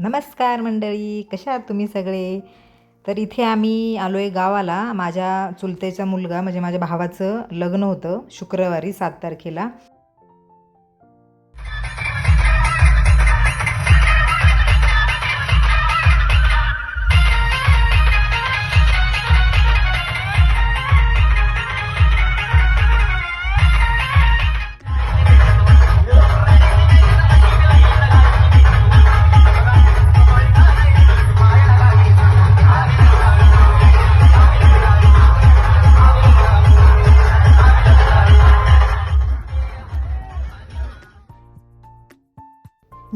नमस्कार मंडळी कशा आहात तुम्ही सगळे? तर इथे आम्ही आलो आहे गावाला. माझ्या चुलतेचा मुलगा म्हणजे माझ्या भावाचं लग्न होतं शुक्रवारी सात तारखेला.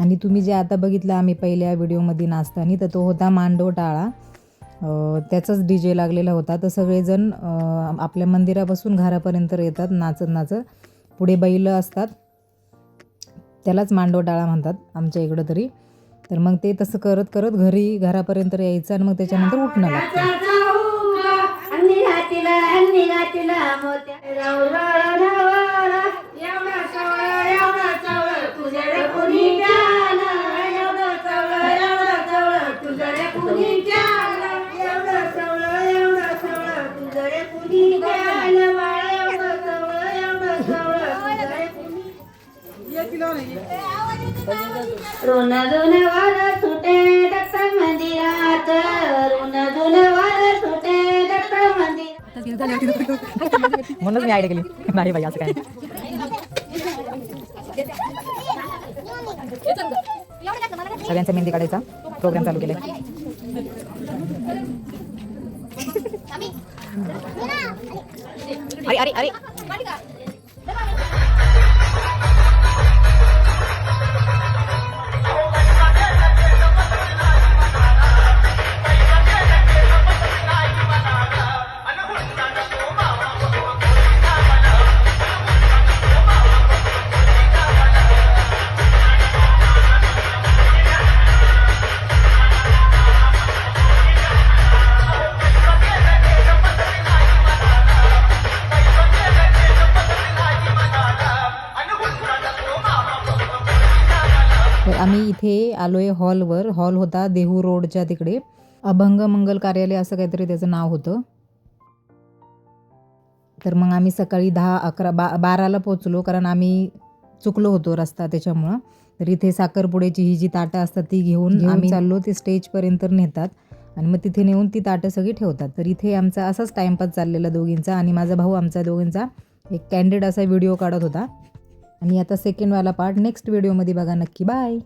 आणि तुम्ही जे आता बघितलं आम्ही पहिल्या व्हिडिओमध्ये नाचताना तर तो होता मांडव टाळा त्याचाच डी जे लागलेला होता. तर सगळेजण आपल्या मंदिरापासून घरापर्यंत येतात नाचत नाचत. पुढे बैल असतात. त्यालाच मांडव टाळा म्हणतात आमच्या इकडं तरी. तर मग ते तसं करत करत घरी घरापर्यंत यायचं आणि मग त्याच्यानंतर उठणं लागतं. ऋण वार सुटे दत्त मंदिरात ऋण वार सुटे दत्त मंदिरात. म्हणूनच मी आयडिया केली. नाही बाई असं काय? सगळ्यांचा मेहंदी काढायचा. प्रोग्राम चालू केलाय. अरे अरे अरे. तर आम्ही इथे आलोय हॉलवर. हॉल होता देहू रोडच्या तिकडे. अभंग मंगल कार्यालय असं काहीतरी त्याचं नाव होतं. तर मग आम्ही सकाळी दहा अकरा बा बाराला पोचलो कारण आम्ही चुकलो होतो रस्ता त्याच्यामुळं. तर इथे साखरपुड्याची ही जी ताटं असतात ती घेऊन आम्ही चाललो. ते स्टेजपर्यंत नेतात आणि मग तिथे नेऊन ती ताटं सगळी ठेवतात. तर इथे आमचा असाच टाइमपास चाललेला दोघींचा आणि माझा भाऊ आमचा दोघींचा एक कॅन्डिड असा व्हिडिओ काढत होता. आणि आता सेकंडवाला पार्ट नेक्स्ट व्हिडिओमध्ये बघा. नक्की बाय